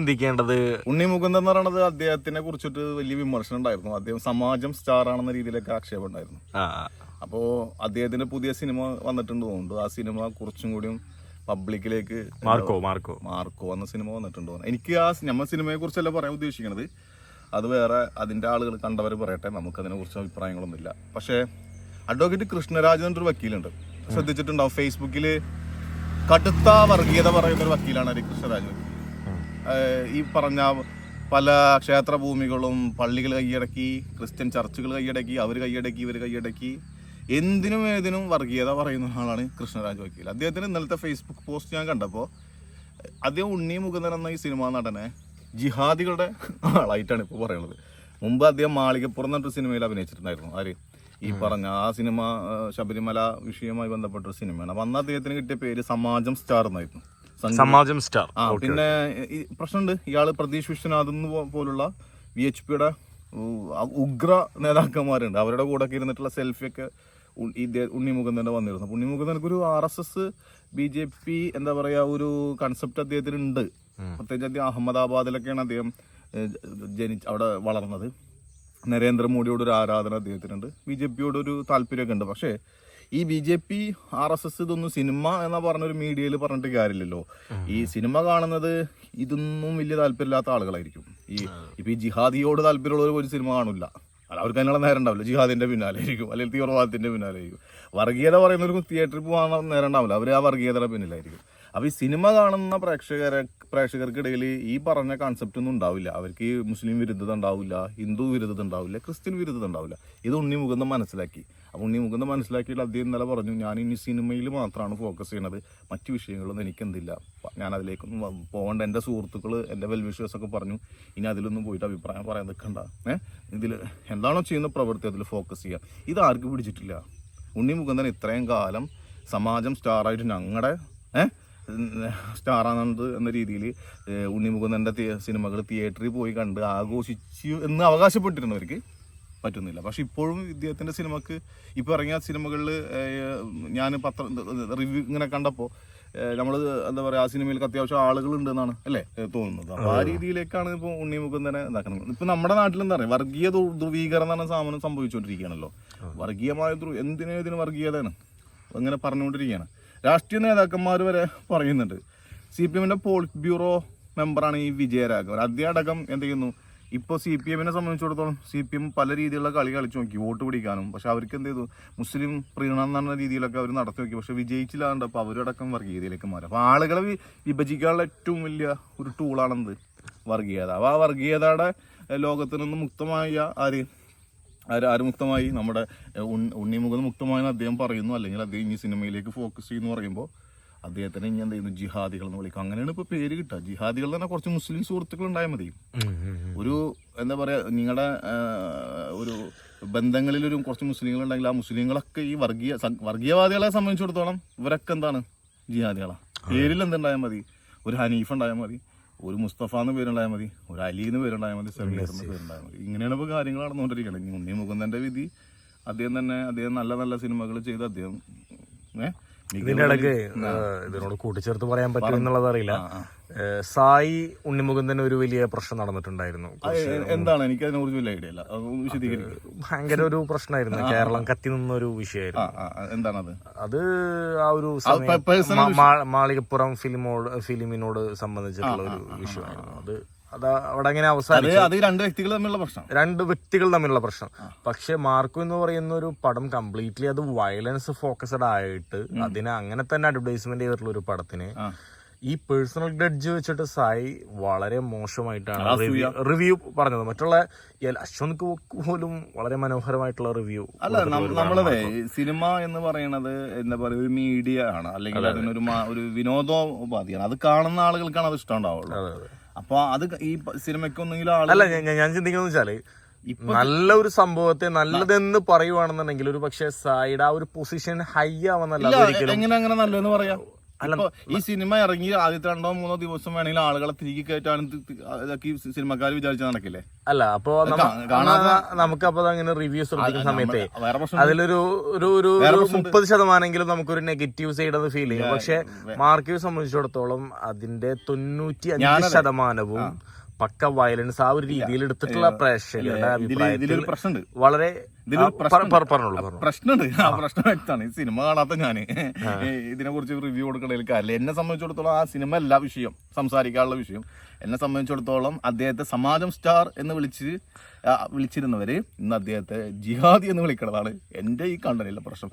ചിന്തിക്കേണ്ടത്? ഉണ്ണി മുകുന്ദൻ എന്ന് പറയുന്നത് അദ്ദേഹത്തിനെ കുറിച്ചിട്ട് വലിയ വിമർശനം ഉണ്ടായിരുന്നു. അദ്ദേഹം സമാജം സ്റ്റാർ ആണെന്ന രീതിയിലൊക്കെ ആക്ഷേപം ഉണ്ടായിരുന്നു. ആ, അപ്പോൾ അദ്ദേഹത്തിന്റെ പുതിയ സിനിമ വന്നിട്ടുണ്ട് തോന്നുന്നു. ആ സിനിമ കുറച്ചും കൂടിയും പബ്ലിക്കിലേക്ക് മാർക്കോ മാർക്കോ. മാർക്കോ എന്ന സിനിമ വന്നിട്ടുണ്ട് തോന്നുന്നു. എനിക്ക് ആ നമ്മൾ സിനിമയെ കുറിച്ചല്ല പറയാൻ ഉദ്ദേശിക്കുന്നത് അത് വേറെ അതിന്റെ ആളുകൾ കണ്ടവർ പറയട്ടെ. നമുക്ക് അതിനെ കുറിച്ച് അഭിപ്രായങ്ങളൊന്നുമില്ല. പക്ഷേ അഡ്വക്കേറ്റ് കൃഷ്ണരാജൻ എന്നൊരു വക്കീലുണ്ട്. ശ്രദ്ധിച്ചിട്ടുണ്ടാവും. ഫേസ്ബുക്കിൽ കടുത്ത വർഗീയത പറയുന്ന ഒരു വക്കീലാണ് ഹരി കൃഷ്ണരാജ് ഏഹ് ഈ പറഞ്ഞ പല ക്ഷേത്ര ഭൂമികളും പള്ളികൾ കൈയടക്കി ക്രിസ്ത്യൻ ചർച്ചുകൾ കൈയടക്കി അവർ കൈയടക്കി ഇവർ കൈയടക്കി. എന്തിനും ഏതിനും വർഗീയത പറയുന്ന ആളാണ് കൃഷ്ണരാജ് വക്കീൽ. അദ്ദേഹത്തിന് ഇന്നലത്തെ ഫേസ്ബുക്ക് പോസ്റ്റ് ഞാൻ കണ്ടപ്പോൾ അദ്ദേഹം ഉണ്ണി മുകുന്ദൻ എന്ന ഈ സിനിമാ നടനെ ജിഹാദികളുടെ ആളായിട്ടാണ് ഇപ്പോൾ പറയുന്നത്. മുമ്പ് അദ്ദേഹം മാളികപ്പുറം എന്നൊരു സിനിമയിൽ അഭിനയിച്ചിട്ടുണ്ടായിരുന്നു. ആര്? ഈ പറഞ്ഞ ആ സിനിമ ശബരിമല വിഷയവുമായി ബന്ധപ്പെട്ട ഒരു സിനിമയാണ്. അപ്പം അന്ന് അദ്ദേഹത്തിന് കിട്ടിയ പേര് സമാജം സ്റ്റാർ എന്നായിരുന്നു. സമാജം സ്റ്റാർ. ആ പിന്നെ ഈ പ്രശ്നമുണ്ട്. ഇയാൾ പ്രതീഷ് വിശ്വനാഥ് പോലുള്ള വി എച്ച് പിയുടെ ഉഗ്ര നേതാക്കന്മാരുണ്ട്. അവരുടെ കൂടെ ഒക്കെ ഇരുന്നിട്ടുള്ള സെൽഫിയൊക്കെ ഉ- ഈ ഉണ്ണി മുകുന്ദന്റെ വന്നിരുന്നു. അപ്പൊ ഉണ്ണി മുകുന്ദനക്ക് ഒരു R S S B J P എന്താ പറയാ ഒരു കൺസെപ്റ്റ് അദ്ദേഹത്തിന് ഉണ്ട് പ്രത്യേകിച്ച് അദ്ദേഹം അഹമ്മദാബാദിലൊക്കെയാണ് അദ്ദേഹം ജനിച്ച് അവിടെ വളർന്നത്. നരേന്ദ്രമോദിയോട് ഒരു ആരാധന അദ്ദേഹത്തിനുണ്ട്. ബി ജെ പിയോട് ഒരു താല്പര്യമൊക്കെ ഉണ്ട്. പക്ഷേ ഈ B J P R S S ഇതൊന്നും സിനിമ എന്ന പറഞ്ഞൊരു മീഡിയയിൽ പറഞ്ഞിട്ട് കാര്യമില്ലല്ലോ. ഈ സിനിമ കാണുന്നത് ഇതൊന്നും വലിയ താല്പര്യമില്ലാത്ത ആളുകളായിരിക്കും. ഈ ഇപ്പൊ ഈ ജിഹാദിയോട് താല്പര്യമുള്ളവർ ഒരു സിനിമ കാണില്ല അല്ല അവർക്ക് അതിനുള്ള നേരം ഉണ്ടാവില്ല. ജിഹാദിന്റെ പിന്നാലെ ആയിരിക്കും അല്ലെങ്കിൽ തീവ്രവാദത്തിന്റെ പിന്നാലെ ആയിരിക്കും വർഗീയത പറയുന്നവർക്ക് തിയേറ്ററിൽ പോകാൻ നേരം ഉണ്ടാവില്ല. അവർ ആ വർഗീയതയുടെ പിന്നിലായിരിക്കും. അപ്പൊ ഈ സിനിമ കാണുന്ന പ്രേക്ഷകരെ പ്രേക്ഷകർക്കിടയിൽ ഈ പറഞ്ഞ കൺസെപ്റ്റ് ഒന്നും ഉണ്ടാവില്ല. അവർക്ക് ഈ മുസ്ലിം വിരുദ്ധത ഉണ്ടാവില്ല ഹിന്ദു വിരുദ്ധത ഉണ്ടാവില്ല ക്രിസ്ത്യൻ വിരുദ്ധത ഉണ്ടാവില്ല. ഇത് ഉണ്ണി മുകുന്ദൻ മനസ്സിലാക്കി. അപ്പോൾ ഉണ്ണി മുകുന്ദൻ മനസ്സിലാക്കിയിട്ട് അദ്ദേഹം ഇന്നലെ പറഞ്ഞു ഞാൻ ഇനി സിനിമയിൽ മാത്രമാണ് ഫോക്കസ് ചെയ്യുന്നത് മറ്റു വിഷയങ്ങളൊന്നും എനിക്കെന്തില്ല. ഞാൻ അതിലേക്കൊന്നും പോകേണ്ട എന്റെ സുഹൃത്തുക്കൾ എന്റെ വെൽവിഷേഴ്സ് ഒക്കെ പറഞ്ഞു ഇനി അതിലൊന്നും പോയിട്ട് അഭിപ്രായം പറയാൻ നിൽക്കണ്ട. ഏഹ് ഇതിൽ എന്താണോ ചെയ്യുന്ന പ്രവൃത്തി അതിൽ ഫോക്കസ് ചെയ്യാം. ഇത് ആർക്കും പിടിച്ചിട്ടില്ല? ഉണ്ണി മുകുന്ദൻ ഇത്രയും കാലം സമാജം സ്റ്റാറായിട്ട് ഞങ്ങളുടെ ഏഹ് സ്റ്റാറാണെന്നത് എന്ന രീതിയിൽ ഉണ്ണി മുകുന്ദന്റെ സിനിമകൾ തിയേറ്ററിൽ പോയി കണ്ട് ആഘോഷിച്ചു എന്ന് അവകാശപ്പെട്ടിരുന്നവർക്ക് പറ്റുന്നില്ല. പക്ഷെ ഇപ്പോഴും ഇദ്ദേഹത്തിന്റെ സിനിമക്ക് ഇപ്പോൾ ഇറങ്ങിയ സിനിമകളിൽ ഞാൻ പത്ര റിവ്യൂ ഇങ്ങനെ കണ്ടപ്പോൾ നമ്മൾ എന്താ പറയുക ആ സിനിമയിലേക്ക് അത്യാവശ്യം ആളുകൾ ഉണ്ടെന്നാണ് അല്ലേ തോന്നുന്നത്. അപ്പോൾ ആ രീതിയിലേക്കാണ് ഇപ്പോൾ ഉണ്ണി മുകുന്ദനെ ഇതാക്കുന്നത്. ഇപ്പം നമ്മുടെ നാട്ടിൽ എന്താ പറയുക വർഗീയ ധ്രു- ധ്രുവീകരണം എന്ന സാധനം സംഭവിച്ചുകൊണ്ടിരിക്കുകയാണല്ലോ. വർഗീയമായ ധ്രുവ എന്തിനും ഇതിന് വർഗീയതയാണ്? അങ്ങനെ പറഞ്ഞുകൊണ്ടിരിക്കുകയാണ്. രാഷ്ട്രീയ നേതാക്കന്മാർ വരെ പറയുന്നുണ്ട്. സി പി എമ്മിന്റെ പോളിറ്റ് ബ്യൂറോ മെമ്പറാണ് ഈ വിജയരാഘവൻ അദ്ദേഹം എന്ത് ചെയ്യുന്നു? ഇപ്പോൾ സി പി എമ്മിനെ സംബന്ധിച്ചിടത്തോളം സി പി എം പല രീതിയിലുള്ള കളി കളിച്ചു നോക്കി വോട്ട് പിടിക്കാനും. പക്ഷെ അവർക്ക് എന്ത് ചെയ്തു? മുസ്ലിം പ്രീണ എന്ന രീതിയിലൊക്കെ അവർ നടത്തി നോക്കി. പക്ഷെ വിജയിച്ചില്ലാണ്ട് അപ്പോൾ അവരടക്കം വർഗീയതയിലേക്ക് മാറി. അപ്പോൾ ആളുകളെ വിഭജിക്കാനുള്ള ഏറ്റവും വലിയ ഒരു ടൂളാണെന്ത് വർഗീയത. അപ്പോൾ ആ വർഗീയതയുടെ ലോകത്തിൽ ലോകത്ത് നിന്ന് മുക്തമായ ആര്? ആര് ആര് മുക്തമായി നമ്മുടെ ഉണ്ണിമുഖം മുക്തമായെന്ന് അദ്ദേഹം പറയുന്നു. അല്ലെങ്കിൽ അദ്ദേഹം ഇനി സിനിമയിലേക്ക് ഫോക്കസ് ചെയ്യുന്നു പറയുമ്പോൾ അദ്ദേഹത്തിന് ഇനി എന്ത് ചെയ്യുന്നു? ജിഹാദികൾ എന്ന് വിളിക്കും. അങ്ങനെയാണ് ഇപ്പോൾ പേര് കിട്ടുക. ജിഹാദികൾ തന്നെ കുറച്ച് മുസ്ലിം സുഹൃത്തുക്കൾ ഉണ്ടായാൽ മതി. ഒരു എന്താ പറയാ നിങ്ങളുടെ ഒരു ബന്ധങ്ങളിൽ ഒരു കുറച്ച് മുസ്ലിങ്ങൾ ഉണ്ടെങ്കിൽ ആ മുസ്ലിങ്ങളൊക്കെ ഈ വർഗീയ വർഗീയവാദികളെ സംബന്ധിച്ചിടത്തോളം ഇവരൊക്കെ എന്താണ്? ജിഹാദികളാണ് പേരിൽ എന്തുണ്ടായാൽ മതി? ഒരു ഹനീഫ് ഉണ്ടായാൽ മതി. ഒരു മുസ്തഫ എന്ന് പേരുണ്ടായാൽ മതി ഒരു അലി എന്ന് പേരുണ്ടായാൽ മതി സമീർ എന്ന് പേരുണ്ടായാൽ മതി. ഇങ്ങനെയാണ് ഇപ്പോൾ കാര്യങ്ങൾ നടന്നുകൊണ്ടിരിക്കുന്നത് ഇനി ഉണ്ണി മുകുന്ദന്റെ വിധി അദ്ദേഹം തന്നെ അദ്ദേഹം നല്ല നല്ല സിനിമകൾ ചെയ്ത് അദ്ദേഹം ഇതിന്റെ ഇടയ്ക്ക് ഇതിനോട് കൂട്ടിച്ചേർത്ത് പറയാൻ പറ്റും എന്നുള്ളത് അറിയില്ല. സായി ഉണ്ണിമുകുന്ദൻ ഒരു വലിയ പ്രശ്നം നടന്നിട്ടുണ്ടായിരുന്നു. എന്താണ്? എനിക്ക് അതിനെ കുറിച്ച് വലിയ ഐഡിയ ഇല്ല. ഭയങ്കര ഒരു പ്രശ്നമായിരുന്നു. കേരളം കത്തി നിന്ന ഒരു വിഷയമായിരുന്നു എന്താണത്? അത് ആ ഒരു മാളികപ്പുറം ഫിലിമോട് ഫിലിമിനോട് സംബന്ധിച്ചിട്ടുള്ള ഒരു വിഷയമായിരുന്നു. അത് അത് അവിടെ അങ്ങനെ അവസാനം രണ്ട് വ്യക്തികൾ തമ്മിലുള്ള പ്രശ്നം. രണ്ട് വ്യക്തികൾ തമ്മിലുള്ള പ്രശ്നം. പക്ഷെ മാർക്കു എന്ന് പറയുന്ന ഒരു പടം കംപ്ലീറ്റ്ലി അത് വയലൻസ് ഫോക്കസ്ഡ് ആയിട്ട് അതിനെ അങ്ങനെ തന്നെ അഡ്വർടൈസ്മെന്റ് ചെയ്തിട്ടുള്ള ഒരു പടത്തിന്. ഈ പേഴ്സണൽ ഗ്രഡ്ജ് വെച്ചിട്ട് സായി വളരെ മോശമായിട്ടാണ് റിവ്യൂ പറഞ്ഞത്. മറ്റുള്ള അശ്വന്ത് പോലും വളരെ മനോഹരമായിട്ടുള്ള റിവ്യൂ അല്ല നമ്മളെ നമ്മളതെ സിനിമ എന്ന് പറയുന്നത് എന്താ പറയുക ഒരു മീഡിയ ആണ്. അല്ലെങ്കിൽ അതിനൊരു ഒരു വിനോദോപാധിയാണ്. അത് കാണുന്ന ആളുകൾക്കാണ് അത് ഇഷ്ടം ഉണ്ടാവുള്ളൂ. അപ്പൊ അത് ഈ സിനിമയ്ക്കൊന്നെങ്കിലും സിനിമയ്ക്ക് അല്ല ഞാൻ- ചിന്തിക്കുന്നത് വെച്ചാൽ നല്ല ഒരു സംഭവത്തെ നല്ലതെന്ന് പറയുവാണെന്നുണ്ടെങ്കിൽ ഒരു പക്ഷേ സായിഡ് ആ ഒരു പൊസിഷൻ ഹൈ ആവുന്നല്ല എങ്ങനെ അങ്ങനെ നല്ലതെന്ന് പറയാം? ഇപ്പൊ ഈ സിനിമ ഇറങ്ങി ആദ്യത്തെ രണ്ടോ മൂന്നോ ദിവസം വേണമെങ്കിൽ ആളുകളെ തിരികെ കയറ്റാൻ ഇതൊക്കെ സിനിമക്കാർ വിചാരിച്ച നടക്കില്ലേ? അല്ല അപ്പൊ നമുക്ക് അപ്പൊ അങ്ങനെ റിവ്യൂസ് ശ്രദ്ധിക്കുന്ന സമയത്തെ അതിലൊരു ഒരു ഒരു മുപ്പത് ശതമാനെങ്കിലും നമുക്കൊരു നെഗറ്റീവ് സൈഡ് അത് ഫീൽ ചെയ്യും. പക്ഷെ മാർക്കിനെ സംബന്ധിച്ചിടത്തോളം അതിന്റെ തൊണ്ണൂറ്റി അഞ്ച് ശതമാനവും പക്ക വയലൻസ് ആ ഒരു രീതിയിൽ എടുത്തിട്ടുള്ള പ്രേക്ഷകരുടെ അഭിപ്രായത്തിൽ വളരെ പ്രശ്നമുണ്ട്. ആ പ്രശ്നം വ്യക്തമാണ്. ഈ സിനിമ കാണാത്ത ഞാൻ ഇതിനെ കുറിച്ച് റിവ്യൂ കൊടുക്കണതിൽ കാര്യമില്ല എന്നെ സംബന്ധിച്ചിടത്തോളം ആ സിനിമ അല്ല വിഷയം സംസാരിക്കാനുള്ള വിഷയം. എന്നെ സംബന്ധിച്ചിടത്തോളം അദ്ദേഹത്തെ സമാജം സ്റ്റാർ എന്ന് വിളിച്ച് വിളിച്ചിരുന്നവര് ഇന്ന് അദ്ദേഹത്തെ ജിഹാദി എന്ന് വിളിക്കുന്നതാണ് എന്റെ ഈ കണ്ടനിലെ പ്രശ്നം.